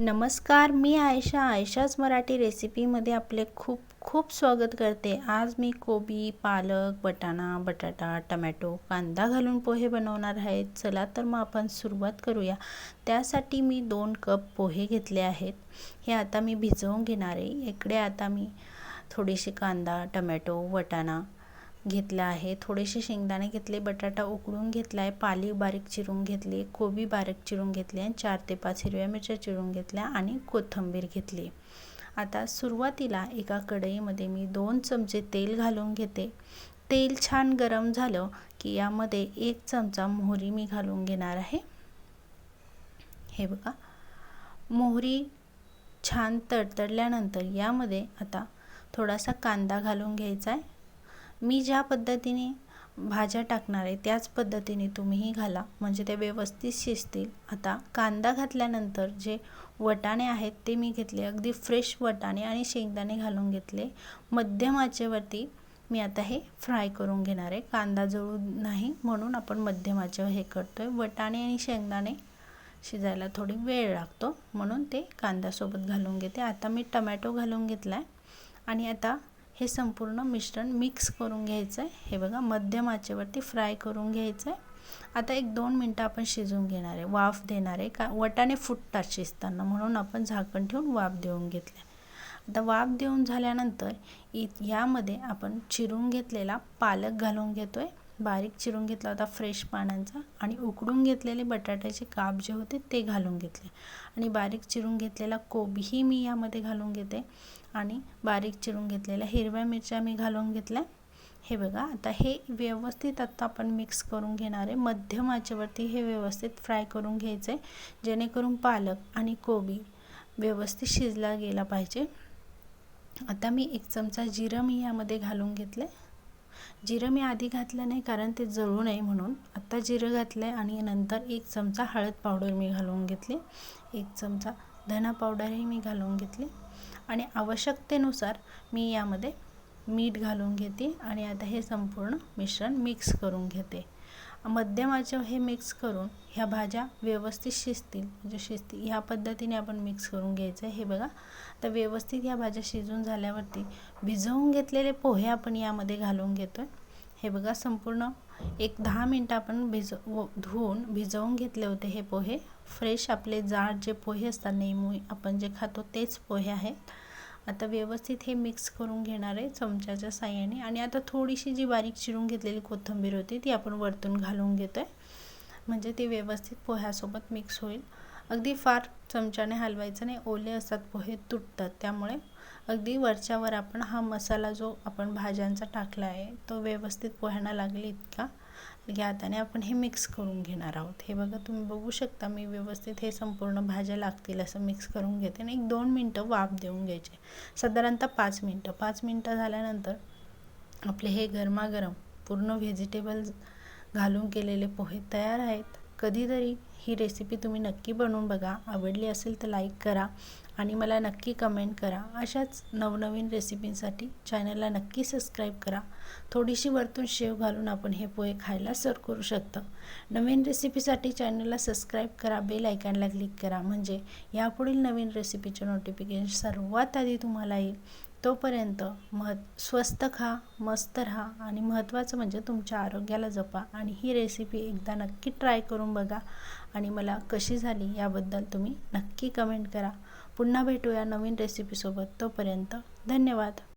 नमस्कार मी आयशा. आयशाच मराठी रेसिपीमध्ये आपले खूप खूप स्वागत करते. आज मी कोबी पालक बटाणा बटाटा टमॅटो कांदा घालून पोहे बनवणार आहेत चला तर मग आपण सुरुवात करूया. त्यासाठी मी दोन कप पोहे घेतले आहेत. हे आता मी भिजवून घेणार आहे. इकडे आता मी थोडीशी कांदा टमॅटो वटाणा घेतलं आहे. थोडेसे शेंगदाणे घेतले बटाटा उकडून घेतला आहे पाली बारीक चिरून घेतली कोबी बारीक चिरून घेतली आणि चार ते पाच हिरव्या मिरच्या चिरून घेतल्या आणि कोथिंबीर घेतली. आता सुरुवातीला एका कढईमध्ये मी दोन चमचे तेल घालून घेते. तेल छान गरम झालं की यामध्ये एक चमचा मोहरी मी घालून घेणार आहे. हे बघा. मोहरी छान तडतडल्यानंतर यामध्ये आता थोडासा कांदा घालून घ्यायचा आहे मी ज्या पद्धतीने भाज्या टाकणार आहे त्याच पद्धतीने तुम्हीही घाला. म्हणजे ते व्यवस्थित शिजतील. आता कांदा घातल्यानंतर जे वटाणे आहेत ते मी घेतले. अगदी फ्रेश वटाणे आणि शेंगदाणे घालून घेतले. मध्यम आचेवरती मी आता हे फ्राय करून घेणार आहे. कांदा जळू नाही म्हणून आपण मध्यम आचेवर हे करतो आहे वटाणे आणि शेंगदाणे शिजायला थोडी वेळ लागतो म्हणून ते कांद्यासोबत घालून घेते. आता मी टमॅटो घालून घेतला आहे आणि आता हे संपूर्ण मिश्रण मिक्स करून घ्यायचं आहे हे बघा मध्यम आचेवरती फ्राय करून घ्यायचं आहे आता एक दोन मिनटं आपण शिजवून घेणार आहे. वाफ देणार आहे. का वटाणे फुटतात शिजताना म्हणून आपण झाकण ठेवून वाफ देऊन घेतले आता वाफ देऊन झाल्यानंतर इ यामध्ये आपण चिरून घेतलेला पालक घालून घेतो आहे बारीक चिरून घेतला होता फ्रेश पानांचा आणि उकडून घेतलेले बटाट्याचे काप जे होते ते घालून घेतले. आणि बारीक चिरून घेतलेला कोबीही मी यामध्ये घालून घेते आणि बारीक चिरून घेतलेल्या हिरव्या मिरच्या मी घालून घेतल्या. हे बघा आता हे व्यवस्थित आत्ता आपण मिक्स करून घेणार आहे. मध्यम आचेवरती हे व्यवस्थित फ्राय करून घ्यायचं आहे जेणेकरून पालक आणि कोबी व्यवस्थित शिजला गेला पाहिजे. आता मी एक चमचा जिरं मी यामध्ये घालून घेतलं. जिरं मी आधी घातलं नाही कारण ते जळू नये म्हणून. आत्ता जिरं घातलं आहे आणि नंतर एक चमचा हळद पावडर मी घालून घेतली. एक चमचा धना पावडरही मी घालून घेतली. आणि आवश्यकतेनुसार मी यामध्ये मीठ घालून घेते आणि आता हे संपूर्ण मिश्रण मिक्स करून घेते. मध्यमाचं हे मिक्स करून ह्या भाज्या व्यवस्थित शिजतील. म्हणजे शिजतील. ह्या पद्धतीने आपण मिक्स करून घ्यायचं. आहे हे बघा. तर व्यवस्थित ह्या भाज्या शिजून झाल्यावरती भिजवून घेतलेले पोहे आपण यामध्ये घालून घेतो आहे हे बघा संपूर्ण एक दहा मिनटं आपण भिज धुवून भिजवून घेतले होते हे पोहे. फ्रेश आपले जाड जे पोहे असतात नेहमी आपण जे खातो तेच पोहे आहेत. आता व्यवस्थित हे मिक्स करून घेणार आहे चमच्याच्या साह्याने. आणि आता थोडीशी जी बारीक चिरून घेतलेली कोथिंबीर होती ती आपण वरतून घालून घेतो आहे म्हणजे ती व्यवस्थित पोह्यासोबत मिक्स होईल. अगदी फार चमच्याने हलवायचं नाही ओले असतात पोहे तुटतात. त्यामुळे अगदी वरच्यावर आपण हा मसाला जो आपण भाज्यांचा टाकला आहे तो व्यवस्थित पोह्यांना लागेल इतका. या हाताने आपण हे मिक्स करून घेणार आहोत. हे बघा तुम्ही बघू शकता मी व्यवस्थित हे संपूर्ण भाज्या लागतील असं मिक्स करून घेते आणि एक दोन मिनटं वाफ देऊन घ्यायचे. साधारणतः पाच मिनटं. पाच मिनटं झाल्यानंतर आपले हे गरमागरम पूर्ण व्हेजिटेबल घालून केलेले पोहे तयार आहेत. कधीतरी ही रेसिपी तुम्ही नक्की बनवून बघा. आवडली असेल तर लाईक करा आणि मला नक्की कमेंट करा. अशाच नवनवीन रेसिपींसाठी चॅनलला नक्की सबस्क्राईब करा. थोडीशी वरतून शेव घालून आपण हे पोहे खायला सर्व करू शकतो. नवीन रेसिपीसाठी चॅनलला सबस्क्राईब करा. बेल आयकॉनला क्लिक करा. म्हणजे यापुढील नवीन रेसिपीचे नोटिफिकेशन सर्वात आधी तुम्हाला येईल. तोपर्यंत मह स्वस्त खा मस्त राहा आणि महत्त्वाचं म्हणजे तुमच्या आरोग्याला जपा आणि ही रेसिपी एकदा नक्की ट्राय करून बघा आणि मला कशी झाली याबद्दल तुम्ही नक्की कमेंट करा. पुन्हा भेटूया नवीन रेसिपीसोबत तोपर्यंत धन्यवाद.